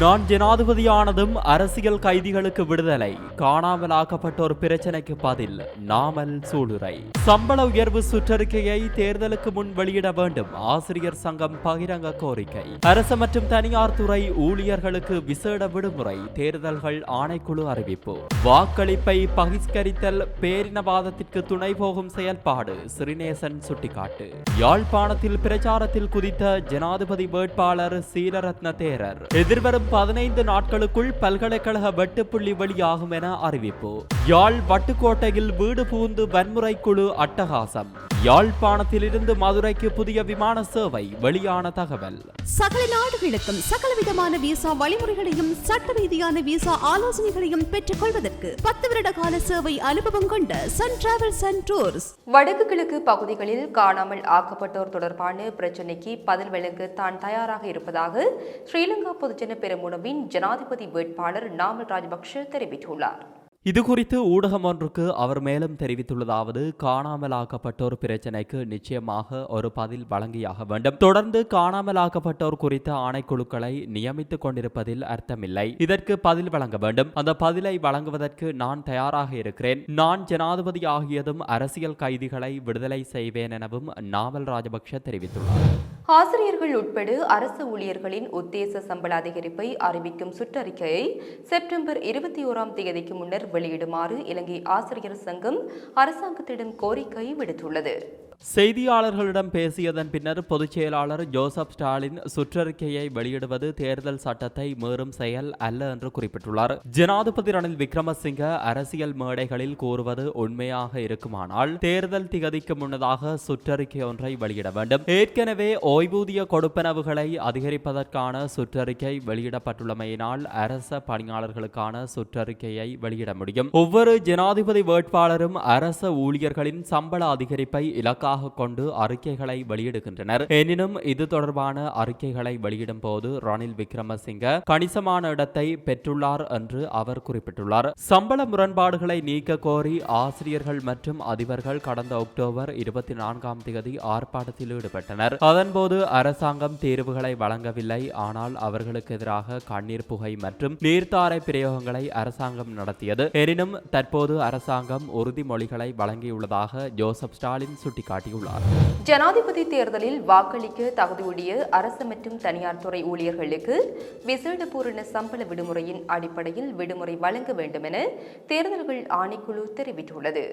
நான் ஜனாதிபதியானதும் அரசியல் கைதிகளுக்கு விடுதலை. காணாமலாக்கப்பட்டோர் பிரச்சனைக்கு பதில் நாமல் சூளுரை. சம்பள உயர்வு சுற்றறிக்கையை தேர்தலுக்கு முன் வெளியிட வேண்டும் ஆசிரியர் சங்கம் பகிரங்க கோரிக்கை. அரசு மற்றும் தனியார் துறை ஊழியர்களுக்கு விசேட விடுமுறை தேர்தல்கள் ஆணைக்குழு அறிவிப்பு. வாக்களிப்பை பகிஷ்கரித்தல் பேரினவாதத்திற்கு துணை போகும் செயல்பாடு சிறிநேசன் சுட்டிக்காட்டு. யாழ்ப்பாணத்தில் பிரச்சாரத்தில் குதித்த ஜனாதிபதி வேட்பாளர் சீலரத்ன தேரர். எதிர்வரும் பதினைந்து நாட்களுக்குள் பல்கலைக்கழக வெட்டுப்புள்ளி வெளியாகும் என அறிவிப்பு. யாழ் வட்டுக்கோட்டையில் வீடு புகுந்து வன்முறை குழு அட்டகாசம். யாழ்ப்பாணத்திலிருந்து மதுரைக்கு புதிய விமான சேவை வெளியான தகவல். சகல நாடுகளுக்கும் சகலவிதமான விசா வழிமுறைகளையும் சட்ட ரீதியான விசா ஆலோசனைகளையும் பெற்றுக் கொள்வதற்கு பத்து வருட கால சேவை அனுபவம் கொண்ட சன் டிராவல்ஸ் அண்ட் டூர்ஸ் வடக்கு கிழக்கு பகுதிகளில் காணாமல் ஆக்கப்பட்டோர் தொடர்பான பிரச்சினைக்கு பதில் வழங்க தான் தயாராக இருப்பதாக ஸ்ரீலங்கா பொதுஜன பெருமுனவின் ஜனாதிபதி வேட்பாளர் நாமல் ராஜபக்ஷ தெரிவித்துள்ளார். இதுகுறித்து ஊடகம் ஒன்றுக்கு அவர் மேலும் தெரிவித்துள்ளதாவது காணாமலாக்கப்பட்டோர் பிரச்சினைக்கு நிச்சயமாக ஒரு பதில் வழங்கியாக வேண்டும். தொடர்ந்து காணாமலாக்கப்பட்டோர் குறித்த ஆணைக்குழுக்களை நியமித்துக் கொண்டிருப்பதில் அர்த்தமில்லை. இதற்கு பதில் வழங்க வேண்டும். அந்த பதிலை வழங்குவதற்கு நான் தயாராக இருக்கிறேன். நான் ஜனாதிபதி ஆகியதும் அரசியல் கைதிகளை விடுதலை செய்வேன் எனவும் நாவல் ராஜபக்ஷ தெரிவித்துள்ளார். ஆசிரியர்கள் உட்பட அரசு ஊழியர்களின் உத்தேச சம்பள அதிகரிப்பை அறிவிக்கும் சுற்றறிக்கையை செப்டம்பர் இருபத்தி ஓராம் தேதிக்கு முன்னர் வெளியிடுமாறு இலங்கை ஆசிரியர் சங்கம் அரசாங்கத்திடம் கோரிக்கை விடுத்துள்ளது. செய்தியாளர்களிடம் பேசியதன் பின்னர் பொதுச் செயலாளர் ஜோசப் ஸ்டாலின் சுற்றறிக்கையை வெளியிடுவது தேர்தல் சட்டத்தை மீறும் செயல் அல்ல என்று குறிப்பிட்டுள்ளார். ஜனாதிபதி ரணில் விக்ரமசிங்க அரசியல் மேடைகளில் கூறுவது உண்மையாக இருக்குமானால் தேர்தல் திகதிக்கு முன்னதாக சுற்றறிக்கை ஒன்றை வெளியிட வேண்டும். ஏற்கனவே ஓய்வூதிய கொடுப்பனவுகளை அதிகரிப்பதற்கான சுற்றறிக்கை வெளியிடப்பட்டுள்ளமையினால் அரச பணியாளர்களுக்கான சுற்றறிக்கையை வெளியிட முடியும். ஒவ்வொரு ஜனாதிபதி வேட்பாளரும் அரச ஊழியர்களின் சம்பள அதிகரிப்பை இலக்க இலக்காக கொண்டு அறிக்கைகளை வெளியிடுகின்றனர். எனினும் இது தொடர்பான அறிக்கைகளை வெளியிடும் போது ரணில் விக்ரமசிங்க கணிசமான இடத்தை பெற்றுள்ளார் என்று அவர் குறிப்பிட்டுள்ளார். சம்பள முரண்பாடுகளை நீக்க கோரி ஆசிரியர்கள் மற்றும் அதிபர்கள் கடந்த அக்டோபர் இருபத்தி நான்காம் தேதி ஆர்ப்பாட்டத்தில் ஈடுபட்டனர். அதன்போது அரசாங்கம் தீர்வுகளை வழங்கவில்லை. ஆனால் அவர்களுக்கு எதிராக கண்ணீர் புகை மற்றும் நீர்த்தாரை பிரயோகங்களை அரசாங்கம் நடத்தியது. எனினும் தற்போது அரசாங்கம் உறுதிமொழிகளை வழங்கியுள்ளதாக ஜோசப் ஸ்டாலின் சுட்டிக்காட்டினார் சுட்டிக்காட்டியுள்ளார் ஜனாதிபதி தேர்தலில் வாக்களிக்க தகுதியுடைய அரசு மற்றும் தனியார் துறை ஊழியர்களுக்கு விசேட பூரண சம்பள விடுமுறையின் அடிப்படையில் விடுமுறை வழங்க வேண்டும் என தேர்தல்கள் ஆணைக்குழு தெரிவித்துள்ளது.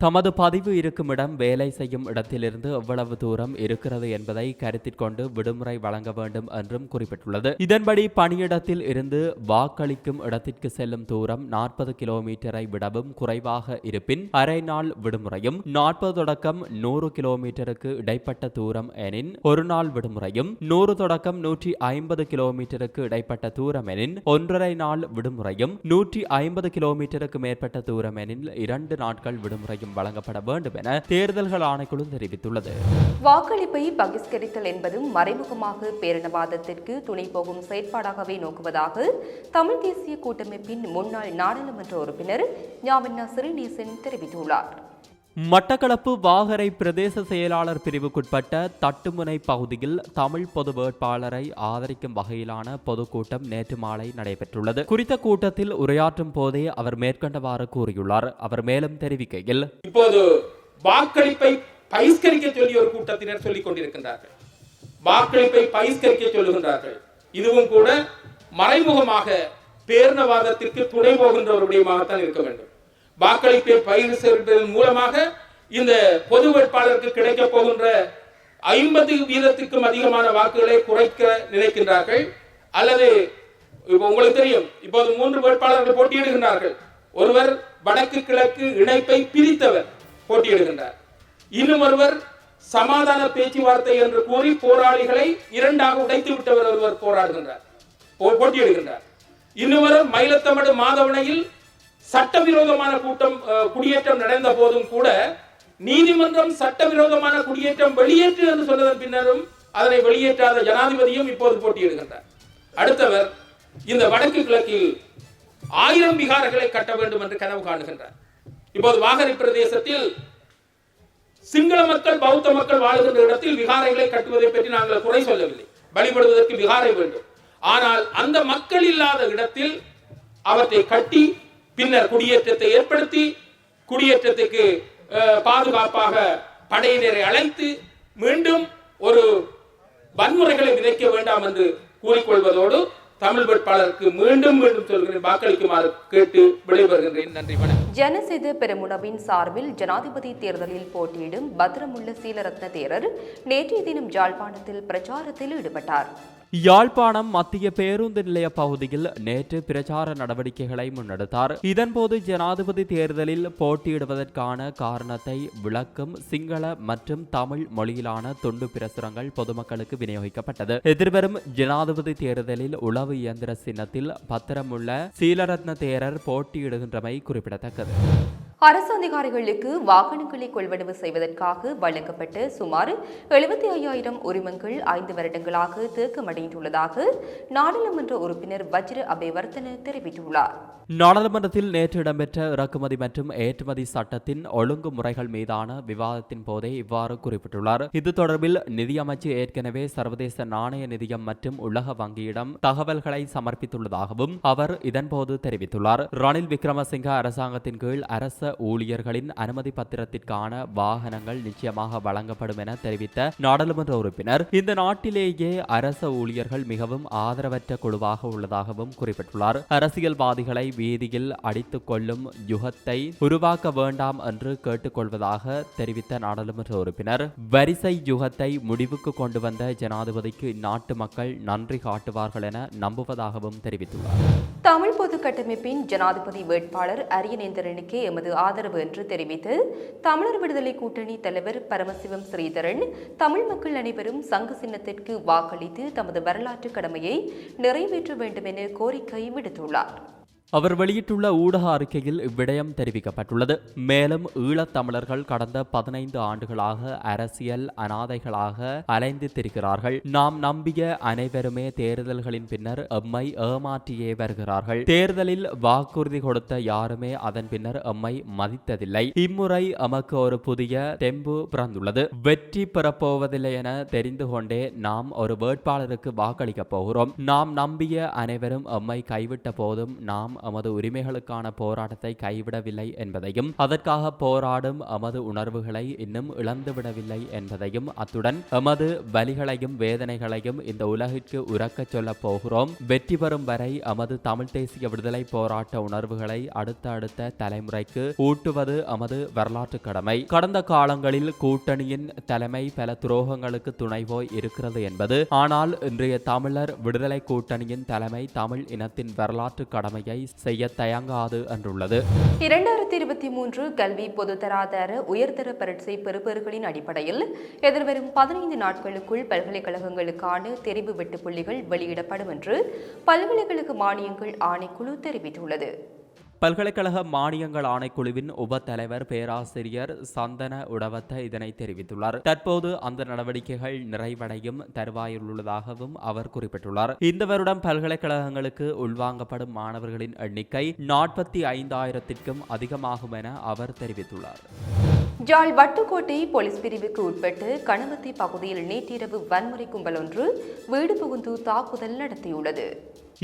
தமது பதிவு இருக்கும் இடம் வேலை செய்யும் இடத்திலிருந்து எவ்வளவு தூரம் இருக்கிறது என்பதை கருத்தில் கொண்டு விடுமுறை வழங்க வேண்டும் என்றும் குறிப்பிட்டுள்ளது. இதன்படி பணியிடத்தில் இருந்து வாக்களிக்கும் இடத்திற்கு செல்லும் தூரம் நாற்பது கிலோமீட்டரை விடவும் குறைவாக இருப்பின் அரை நாள் விடுமுறையும் நாற்பது தொடக்கம் நூறு கிலோமீட்டருக்கு இடைப்பட்ட தூரம் எனின் ஒரு நாள் விடுமுறையும் நூறு தொடக்கம் நூற்றி ஐம்பது கிலோமீட்டருக்கு இடைப்பட்ட தூரம் எனின் ஒன்றரை நாள் விடுமுறையும் நூற்றி ஐம்பது கிலோமீட்டருக்கு மேற்பட்ட தூரம் எனில் இரண்டு நாட்கள் விடுமுறையும் வழங்கப்பட வேண்டும் என தேர்தல்கள் ஆணைக்குழு தெரிவித்துள்ளது. வாக்களிப்பை பகிஷ்கரித்தல் என்பதும் மறைமுகமாக பேரினவாதத்திற்கு துணை போகும் செயற்பாடாகவே நோக்குவதாக தமிழ் தேசிய கூட்டமைப்பின் முன்னாள் நாடாளுமன்ற உறுப்பினர் ஞாவண்ணா சிறிநேசன் தெரிவித்துள்ளார். மட்டக்களப்பு வாகரை பிரதேச செயலாளர் பிரிவுக்குட்பட்ட தட்டுமுனை பகுதியில் தமிழ் பொது வேட்பாளரை ஆதரிக்கும் வகையிலான பொதுக்கூட்டம் நேற்று மாலை நடைபெற்றுள்ளது. குறித்த கூட்டத்தில் உரையாற்றும் போதே அவர் மேற்கண்டவாறு கூறியுள்ளார். அவர் மேலும் தெரிவிக்கையில் இப்போது வாக்களிப்பை பகிஷ்கரிக்க சொல்லி ஒரு கூட்டத்தினர் சொல்லிக் கொண்டிருக்கின்றார்கள். வாக்களிப்பை பகிஷ்கரிக்க சொல்லுகின்றார்கள். இதுவும் கூட மறைமுகமாக பேரினவாதத்திற்கு துணை போகின்ற ஒரு விடயமாகத்தான் இருக்க வேண்டும். வாக்களிப்பை செய்வதன் மூலமாக இந்த பொது வேட்பாளருக்கு கிடைக்கப் போகின்ற ஐம்பது வீதத்திற்கும் அதிகமான வாக்குகளை குறைக்க நினைக்கின்றார்கள். அல்லது இப்போ உங்களுக்கு தெரியும் இப்போது மூன்று வேட்பாளர்கள் போட்டியிடுகின்றார்கள். ஒருவர் வடக்கு கிழக்கு இணைப்பை பிரித்தவர் போட்டியிடுகின்றார். இன்னும் ஒருவர் சமாதான பேச்சுவார்த்தை என்று கூறி போராளிகளை இரண்டாக உடைத்து விட்டவர் ஒருவர் போராடுகின்றார் போ- போட்டியிடுகின்றார். இன்னும் மயிலத்தமடு மாதவனையில் சட்டவிரோதமான கூட்டம் குடியேற்றம் நடந்த போதும் கூட நீதிமன்றம் சட்டவிரோதமான குடியேற்றம் வெளியேற்று என்று சொன்னதன் பின்னரும் அதனை வெளியேற்றாத ஜனாதிபதியும் இப்போது போட்டியிடுகின்றார். அடுத்தவர் இந்த வடக்கு கிழக்கில் ஆயிரம் விகாரங்களை கட்ட வேண்டும் என்று கனவு காணுகின்றார். இப்போது வாகரை பிரதேசத்தில் சிங்கள மக்கள் பௌத்த மக்கள் வாழுகின்ற இடத்தில் விகாரைகளை கட்டுவதை பற்றி நாங்கள் குறை சொல்லவில்லை. வழிபடுவதற்கு விகாரை வேண்டும். ஆனால் அந்த மக்கள் இல்லாத இடத்தில் அவற்றை கட்டி பின்னர் குடியேற்றத்தை ஏற்படுத்தி குடியேற்றத்துக்கு பாதுகாப்பாக படையினரை அழைத்து மீண்டும் ஒரு வன்முறைகளை விதைக்க வேண்டாம் என்று கூறிக்கொள்வதோடு தமிழ் வேட்பாளருக்கு மீண்டும் மீண்டும் சொல்கிறேன். வாக்களிக்குமாறு கேட்டு விடைபெறுகின்றேன். நன்றி வணக்கம். ஜனசெது பெருமுனவின் சார்பில் ஜனாதிபதி தேர்தலில் போட்டியிடும் பத்ரமுள்ள சீலரத்ன தேரர் நேற்றைய தினம் ஜாழ்ப்பாணத்தில் பிரச்சாரத்தில் ஈடுபட்டார். யாழ்ப்பாணம் மத்திய பேருந்து நிலைய பகுதியில் நேற்று பிரச்சார நடவடிக்கைகளை முன்னெடுத்தார். இதன்போது ஜனாதிபதி தேர்தலில் போட்டியிடுவதற்கான காரணத்தை விளக்கும் சிங்கள மற்றும் தமிழ் மொழியிலான துண்டு பிரசுரங்கள் பொதுமக்களுக்கு விநியோகிக்கப்பட்டது. எதிர்வரும் ஜனாதிபதி தேர்தலில் உளவு இயந்திர சின்னத்தில் பத்திரமுள்ள சீலரத்ன தேரர் போட்டியிடுகின்றமை குறிப்பிடத்தக்கது. அரசு அதிகாரிகளுக்கு வாகனங்களை கொள்வனவு செய்வதற்காக வழங்கப்பட்ட சுமார் எழுபத்தி ஐயாயிரம் உரிமங்கள் ஐந்து வருடங்களாக தேக்கமடைந்துள்ளதாக நாடாளுமன்ற உறுப்பினர் வஜ்ர அபேவர்த்தன தெரிவித்துள்ளார். நாடாளுமன்றத்தில் நேற்று இடம்பெற்ற இறக்குமதி மற்றும் ஏற்றுமதி சட்டத்தின் ஒழுங்குமுறைகள் மீதான விவாதத்தின் போதே இவ்வாறு குறிப்பிட்டுள்ளார். இது தொடர்பில் நிதியமைச்சு ஏற்கனவே சர்வதேச நாணய நிதியம் மற்றும் உலக வங்கியிடம் தகவல்களை சமர்ப்பித்துள்ளதாகவும் அவர் இதன்போது தெரிவித்துள்ளார். ரணில் விக்ரமசிங்க அரசாங்கத்தின் கீழ் அரச ஊழியர்களின் அனுமதி பத்திரத்திற்கான வாகனங்கள் நிச்சயமாக வழங்கப்படும் என தெரிவித்த நாடாளுமன்ற உறுப்பினர் இந்த நாட்டிலேயே அரச ஊழியர்கள் மிகவும் ஆதரவற்ற குழுவாக உள்ளதாகவும் குறிப்பிட்டுள்ளார். அரசியல்வாதிகளை வீதியில் அடித்துக் கொள்ளும் யுகத்தை உருவாக்க வேண்டாம் என்று கேட்டுக்கொள்வதாக தெரிவித்த நாடாளுமன்ற உறுப்பினர் வரிசை யுகத்தை முடிவுக்கு கொண்டு வந்த ஜனாதிபதிக்கு நாட்டு மக்கள் நன்றி காட்டுவார்கள் என நம்புவதாகவும் தெரிவித்துள்ளார். தமிழ் பொது கட்டமைப்பின் ஜனாதிபதி வேட்பாளர் அரியநேந்திரனுக்கு எமது ஆதரவு என்று தெரிவித்து தமிழர் விடுதலை கூட்டணி தலைவர் பரமசிவம் ஸ்ரீதரன் தமிழ் மக்கள் அனைவரும் சங்க சின்னத்திற்கு வாக்களித்து தமது வரலாற்று கடமையை நிறைவேற்ற வேண்டும் என கோரிக்கை விடுத்துள்ளார். அவர் வெளியிட்டுள்ள ஊடக அறிக்கையில் இவ்விடயம் தெரிவிக்கப்பட்டுள்ளது. மேலும் ஈழத்தமிழர்கள் கடந்த பதினைந்து ஆண்டுகளாக அரசியல் அனாதைகளாக அலைந்து திரிகிறார்கள் நாம் நம்பிய அனைவருமே தேர்தல்களின் பின்னர் எம்மை ஏமாற்றியே வருகிறார்கள். தேர்தலில் வாக்குறுதி கொடுத்த யாருமே அதன் பின்னர் எம்மை மதித்ததில்லை. இம்முறை எமக்கு ஒரு புதிய தெம்பு பிறந்துள்ளது. வெற்றி பெறப்போவதில்லை என தெரிந்து கொண்டே நாம் ஒரு வேட்பாளருக்கு வாக்களிக்கப் போகிறோம். நாம் நம்பிய அனைவரும் எம்மை கைவிட்ட போதும் நாம் எமது உரிமைகளுக்கான போராட்டத்தை கைவிடவில்லை என்பதையும் அதற்காக போராடும் எமது உணர்வுகளை இன்னும் இழந்துவிடவில்லை என்பதையும் அத்துடன் எமது வலிகளையும் வேதனைகளையும் இந்த உலகிற்கு உறக்கச் சொல்லப் போகிறோம். வெற்றி பெறும் வரை எமது தமிழ் தேசிய விடுதலை போராட்ட உணர்வுகளை அடுத்த அடுத்த தலைமுறைக்கு ஊட்டுவது எமது வரலாற்று கடமை. கடந்த காலங்களில் கூட்டணியின் தலைமை பல துரோகங்களுக்கு துணைவோய் இருக்கிறது என்பது ஆனால் இன்றைய தமிழர் விடுதலை கூட்டணியின் தலைமை தமிழ் இனத்தின் வரலாற்று கடமையை செய்ய தயங்காது என்றுள்ளது. இரண்டாயிரத்தி இருபத்தி மூன்று கல்வி பொதுத்தராதர உயர்தர பரீட்சை பெறுபவர்களின் அடிப்படையில் எதிர்வரும் பதினைந்து நாட்களுக்குள் பல்கலைக்கழகங்களுக்கான தெரிவு வெட்டு புள்ளிகள் வெளியிடப்படும் என்று பல்கலைக்கழக மானியங்கள் ஆணைக்குழு தெரிவித்துள்ளது. பல்கலைக்கழக மானியங்கள் ஆணைக்குழுவின் உப தலைவர் பேராசிரியர் சந்தன உடவத்த இதனை தெரிவித்துள்ளார். தற்போது அந்த நடவடிக்கைகள் நிறைவடையும் தருவாயில் உள்ளதாகவும் அவர் குறிப்பிட்டுள்ளார். இந்த வருடம் பல்கலைக்கழகங்களுக்கு உள்வாங்கப்படும் மாணவர்களின் எண்ணிக்கை நாற்பத்தி ஐந்தாயிரத்திற்கும் அதிகமாகும் என அவர் தெரிவித்துள்ளார். ஜாழ் வட்டுக்கோட்டை போலீஸ் பிரிவுக்கு உட்பட்டு கணவத்தி பகுதியில் நேற்றிரவு வன்முறை கும்பல் ஒன்று வீடு புகுந்து தாக்குதல் நடத்தியுள்ளது.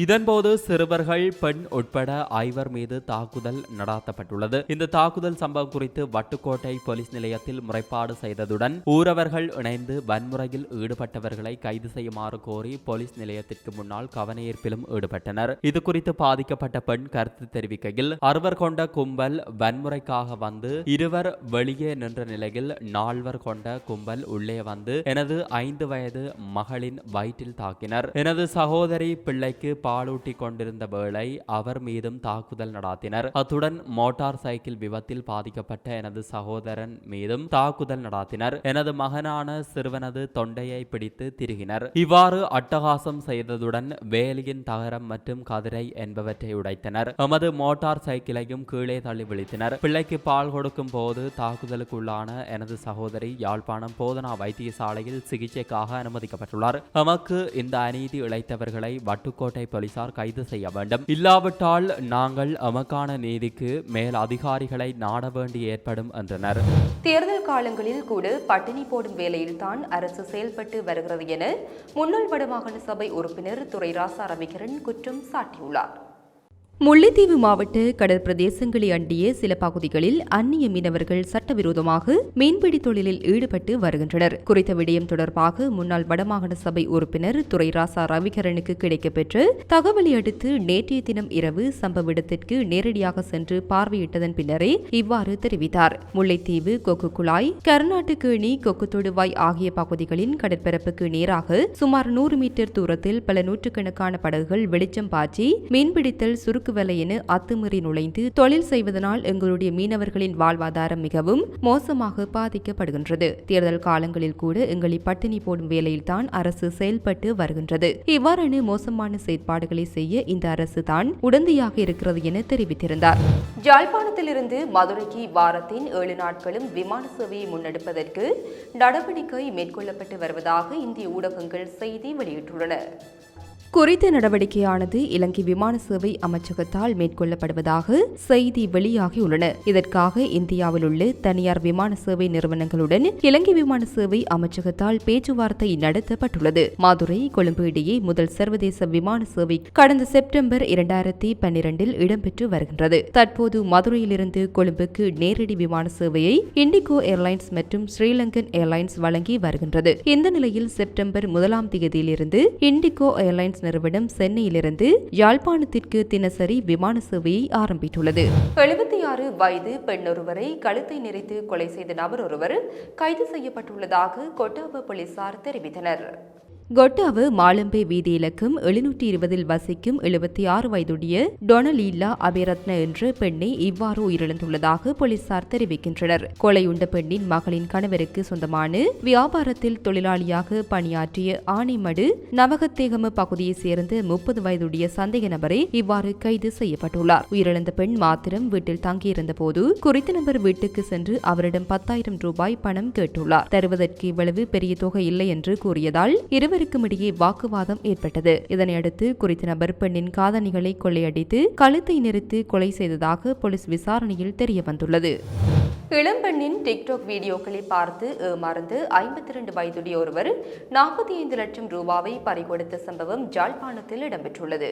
இதன்போது சிறுவர்கள் பெண் உட்பட ஐவர் மீது தாக்குதல் நடாத்தப்பட்டுள்ளது. இந்த தாக்குதல் சம்பவம் குறித்து வட்டுக்கோட்டை போலீஸ் நிலையத்தில் முறைப்பாடு செய்ததுடன் ஊரவர்கள் இணைந்து வன்முறையில் ஈடுபட்டவர்களை கைது செய்யுமாறு கோரி போலீஸ் நிலையத்திற்கு முன்னால் கவனஈர்ப்பிலும் ஈடுபட்டனர். இது குறித்து பாதிக்கப்பட்ட பெண் கருத்து தெரிவிக்கையில் அறுவர் கொண்ட கும்பல் வன்முறைக்காக வந்து இருவர் வெளியே நின்ற நிலையில் நால்வர் கொண்ட கும்பல் உள்ளே வந்து எனது ஐந்து வயது மகளின் வயிற்றில் தாக்கினர். எனது சகோதரி பிள்ளைக்கு பாலூட்டி கொண்டிருந்த வேளை அவர் மீதும் தாக்குதல் நடாத்தினர். அத்துடன் மோட்டார் சைக்கிள் விபத்தில் பாதிக்கப்பட்ட எனது சகோதரன் மீதும் தாக்குதல் நடாத்தினர். எனது மகனான சிறுவனது தொண்டையை பிடித்து திருகினர். இவ்வாறு அட்டகாசம் செய்ததுடன் வேலியின் தகரம் மற்றும் கதிரை என்பவற்றை உடைத்தனர். எமது மோட்டார் சைக்கிளையும் கீழே தள்ளி விழித்தனர். பிள்ளைக்கு பால் கொடுக்கும் போது தாக்குதலுக்குள்ளான எனது சகோதரி யாழ்ப்பாணம் போதனா வைத்தியசாலையில் சிகிச்சைக்காக அனுமதிக்கப்பட்டுள்ளார். எமக்கு இந்த அநீதி இழைத்தவர்களை வட்டுக்கோட்டை போலீசார் கைது செய்ய வேண்டும். இல்லாவிட்டால் நாங்கள் எமக்கான நீதிக்கு மேல் அதிகாரிகளை நாட வேண்டி ஏற்படும் என்றனர். தேர்தல் காலங்களில் கூட பட்டினி போடும் வேலையில் தான் அரசு செயல்பட்டு வருகிறது என முன்னாள் வடமாகாண சபை உறுப்பினர் துறை ராசா ரவிகரன் குற்றம் சாட்டியுள்ளார். முல்லைத்தீவு மாவட்ட கடற்பிரதேசங்களை அண்டிய சில பகுதிகளில் அந்நிய மீனவர்கள் சட்டவிரோதமாக மீன்பிடி தொழிலில் ஈடுபட்டு வருகின்றனர். குறித்த விடயம் தொடர்பாக முன்னாள் வடமாகாண சபை உறுப்பினர் துரை ராசா ரவிகரனுக்கு கிடைக்கப்பெற்ற தகவலை அடுத்து நேற்றைய தினம் இரவு சம்பவ இடத்திற்கு நேரடியாக சென்று பார்வையிட்டதன் பின்னரே இவ்வாறு தெரிவித்தார். முல்லைத்தீவு கொக்கு குழாய் கர்நாட்டுக்கேணி கொக்கு தொடுவாய் ஆகிய பகுதிகளின் கடற்பரப்புக்கு நேராக சுமார் நூறு மீட்டர் தூரத்தில் பல நூற்றுக்கணக்கான படகுகள் வெளிச்சம் பாய்ச்சி மீன்பிடித்தல் சுருக்கு வலை என அத்துமீறி நுழைந்து தொழில் செய்வதனால் எங்களுடைய மீனவர்களின் வாழ்வாதாரம் மிகவும் மோசமாக பாதிக்கப்படுகின்றது. தேர்தல் காலங்களில் கூட எங்களை பட்டினி போடும் வேலையில்தான் அரசு செயல்பட்டு வருகின்றது. இவ்வாறான மோசமான செயற்பாடுகளை செய்ய இந்த அரசு தான் உடந்தையாக இருக்கிறது என தெரிவித்திருந்தார். ஜாழ்ப்பாணத்திலிருந்து மதுரைக்கு வாரத்தின் ஏழு நாட்களும் விமான சேவையை முன்னெடுப்பதற்கு நடவடிக்கை மேற்கொள்ளப்பட்டு வருவதாக இந்திய ஊடகங்கள் செய்தி வெளியிட்டுள்ளன. குறித்த நடவடிக்கையானது இலங்கை விமான சேவை அமைச்சகத்தால் மேற்கொள்ளப்படுவதாக செய்தி வெளியாகியுள்ளன. இதற்காக இந்தியாவில் உள்ள தனியார் விமான சேவை நிறுவனங்களுடன் இலங்கை விமான சேவை அமைச்சகத்தால் பேச்சுவார்த்தை நடத்தப்பட்டுள்ளது. மதுரை கொழும்பு இடையே முதல் சர்வதேச விமான சேவை கடந்த செப்டம்பர் இரண்டாயிரத்தி பன்னிரண்டில் இடம்பெற்று வருகின்றது. தற்போது மதுரையிலிருந்து கொழும்புக்கு நேரடி விமான சேவையை இண்டிகோ ஏர்லைன்ஸ் மற்றும் ஸ்ரீலங்கன் ஏர்லைன்ஸ் வழங்கி வருகின்றது. இந்த நிலையில் செப்டம்பர் முதலாம் தேதியிலிருந்து இண்டிகோ ஏர்லைன்ஸ் நிறுவனம் சென்னையிலிருந்து யாழ்ப்பாணத்திற்கு தினசரி விமான சேவையை ஆரம்பித்துள்ளது. எழுபத்தி ஆறு வயது பெண்ணொருவரை கழுத்தை நெறித்து கொலை செய்த நபர் ஒருவர் கைது செய்யப்பட்டுள்ளதாக கொட்டாப போலீசார் தெரிவித்தனர். கொட்டாவு மாலம்பே வீதி எழுநூற்றி இருபதில் வசிக்கும் எழுபத்தி ஆறு வயதுடைய டொனலீலா அபிரத்ன என்ற பெண்ணை இவ்வாறு உயிரிழந்துள்ளதாக போலீசார் தெரிவிக்கின்றனர். கொலையுண்ட பெண்ணின் மகளின் கணவருக்கு சொந்தமான வியாபாரத்தில் தொழிலாளியாக பணியாற்றிய ஆனைமடு நவகத்தேகம பகுதியைச் சேர்ந்த முப்பது வயதுடைய சந்தேக நபரை இவ்வாறு கைது செய்யப்பட்டுள்ளார். உயிரிழந்த பெண் மாத்திரம் வீட்டில் தங்கியிருந்த போது குறித்த நபர் வீட்டுக்கு சென்று அவரிடம் பத்தாயிரம் ரூபாய் பணம் கேட்டுள்ளார். தருவதற்கு இவ்வளவு பெரிய தொகை இல்லை என்று கூறியதால் இருவர் இருவருக்கும் இடையே வாக்குவாதம் ஏற்பட்டது. இதனையடுத்து குறித்த நபர் பெண்ணின் காதணிகளை கொள்ளையடித்து கழுத்தை நிறுத்தி கொலை செய்ததாக போலீஸ் விசாரணையில் தெரிய வந்துள்ளது இளம்பெண்ணின் டிக்டாக் வீடியோக்களை பார்த்து ஏமாறந்து ஐம்பத்தி இரண்டு வயதுடைய ஒருவர் நாற்பத்தி ஐந்து லட்சம் ரூபாவை பறிகொடுத்த சம்பவம் ஜாழ்ப்பாணத்தில் இடம்பெற்றுள்ளது.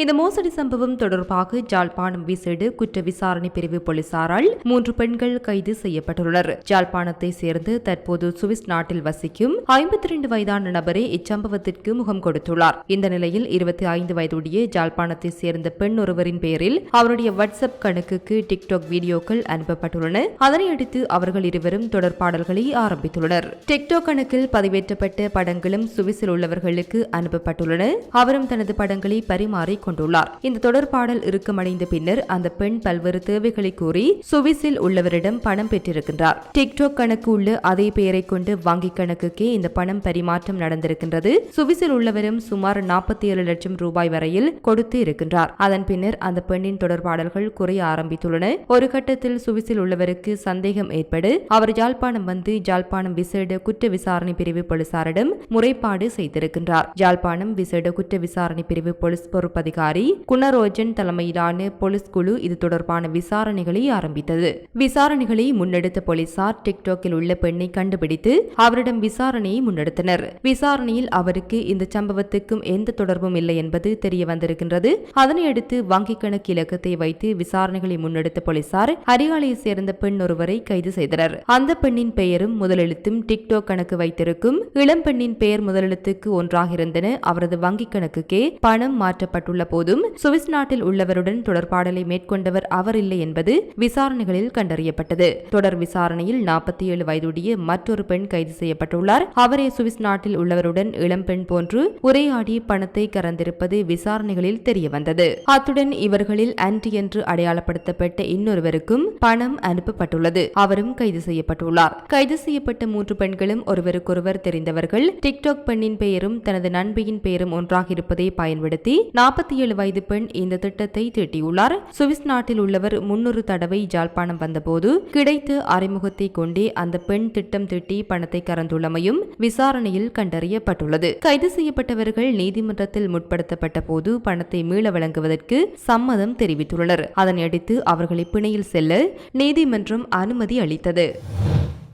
இந்த மோசடி சம்பவம் தொடர்பாக ஜாழ்ப்பாணம் விசேடு குற்ற விசாரணை பிரிவு போலீசாரால் மூன்று பெண்கள் கைது செய்யப்பட்டுள்ளனர். ஜாழ்ப்பாணத்தை சேர்ந்து தற்போது சுவிஸ் நாட்டில் வசிக்கும் ஐம்பத்தி இரண்டு வயதான நபரே இச்சம்பவத்திற்கு முகம் கொடுத்துள்ளார். இந்த நிலையில் இருபத்தி ஐந்து வயதுடைய ஜாழ்ப்பாணத்தை சேர்ந்த பெண் ஒருவரின் பெயரில் அவருடைய வாட்ஸ்அப் கணக்குக்கு டிக்டாக் வீடியோக்கள் அனுப்பப்பட்டுள்ளன. அதனையடுத்து அவர்கள் இருவரும் தொடர்பாடல்களை ஆரம்பித்துள்ளனர். டிக்டாக் கணக்கில் பதிவேற்றப்பட்ட படங்களும் சுவிஸில் உள்ளவர்களுக்கு அனுப்பப்பட்டுள்ளன. அவரும் தனது படங்களை பரிமாறிக் கொண்டுள்ளார். இந்த தொடர்பாடல் இறுக்கமடைந்த பின்னர் அந்த பெண் பல்வேறு தேவைகளை கூறி சுவிஸில் உள்ளவரிடம் பணம் பெற்றிருக்கின்றார். டிக்டாக் கணக்கு உள்ள அதே பெயரை கொண்டு வங்கிக் கணக்குக்கே இந்த பணம் பரிமாற்றம் நடந்திருக்கின்றது. சுவிஸில் உள்ளவரும் சுமார் நாற்பத்தி ஏழு லட்சம் ரூபாய் வரையில் கொடுத்து இருக்கின்றார். அதன் பின்னர் அந்த பெண்ணின் தொடர்பாடல்கள் குறைய ஆரம்பித்துள்ளன. ஒரு கட்டத்தில் சுவிஸில் உள்ளவருக்கு சந்தேகம் ஏற்படு அவர் யாழ்ப்பாணம் வந்து யாழ்ப்பாணம் விசேட குற்ற விசாரணை பிரிவு போலீசாரிடம் முறைப்பாடு செய்திருக்கின்றார். யாழ்ப்பாணம் விசேட குற்ற விசாரணை பிரிவு போலீஸ் அதிகாரி குணரோஜன் தலைமையிலான போலீஸ் குழு இது தொடர்பான விசாரணைகளை ஆரம்பித்தது. விசாரணைகளை முன்னெடுத்த போலீசார் டிக்டாக்கில் உள்ள பெண்ணை கண்டுபிடித்து அவரிடம் விசாரணையை முன்னெடுத்தனர். விசாரணையில் அவருக்கு இந்த சம்பவத்துக்கும் எந்த தொடர்பும் இல்லை என்பது தெரிய வந்திருக்கின்றது. அதனையடுத்து வங்கிக் கணக்கு இலக்கத்தை வைத்து விசாரணைகளை முன்னெடுத்த போலீசார் அரியாலையை சேர்ந்த பெண் ஒருவரை கைது செய்தனர். அந்த பெண்ணின் பெயரும் முதலெழுத்தும் டிக்டாக் கணக்கு வைத்திருக்கும் இளம் பெண்ணின் பெயர் முதலெழுத்துக்கு ஒன்றாக இருந்தன. அவரது வங்கிக் கணக்குக்கே பணம் மாற்றப்பட்டுள்ள போதும் சுவிஸ் நாட்டில் உள்ளவருடன் தொடர்பாடலை மேற்கொண்டவர் அவர் இல்லை என்பது விசாரணைகளில் கண்டறியப்பட்டது. தொடர் விசாரணையில் நாற்பத்தி ஏழு வயதுடைய மற்றொரு பெண் கைது செய்யப்பட்டுள்ளார். அவரே சுவிஸ் நாட்டில் உள்ளவருடன் இளம்பெண் போன்று உரையாடி பணத்தை கறந்திருப்பது விசாரணைகளில் தெரியவந்தது. அத்துடன் இவர்களில் ஆன்டி என்று அடையாளப்படுத்தப்பட்ட இன்னொருவருக்கும் பணம் அனுப்பப்பட்டுள்ளது. அவரும் கைது செய்யப்பட்டுள்ளார். கைது செய்யப்பட்ட மூன்று பெண்களும் ஒருவருக்கொருவர் தெரிந்தவர்கள். டிக்டாக் பெண்ணின் பெயரும் தனது நண்பியின் பெயரும் ஒன்றாக இருப்பதை பயன்படுத்தி நாற்பத்தி நாற்பத்தி ஏழு வயது பெண் இந்த திட்டத்தை தீட்டியுள்ளார். சுவிஸ் நாட்டில் உள்ளவர் முன்னொரு தடவை ஜாழ்ப்பாணம் வந்தபோது கிடைத்த அறிமுகத்தை கொண்டே அந்த பெண் திட்டம் தீட்டி பணத்தை கறந்துள்ளமையும் விசாரணையில் கண்டறியப்பட்டுள்ளது. கைது செய்யப்பட்டவர்கள் நீதிமன்றத்தில் முற்படுத்தப்பட்ட போது பணத்தை மீள வழங்குவதற்கு சம்மதம் தெரிவித்துள்ளனர். அதனையடுத்து அவர்களை பிணையில் செல்ல நீதிமன்றம் அனுமதி அளித்தது.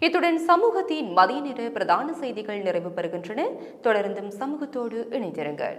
இத்துடன் சமூகத்தின் மதிய நேர பிரதான செய்திகள் நிறைவு பெறுகின்றன. தொடர்ந்தும் சமூகத்தோடு இணைந்திருங்கள்.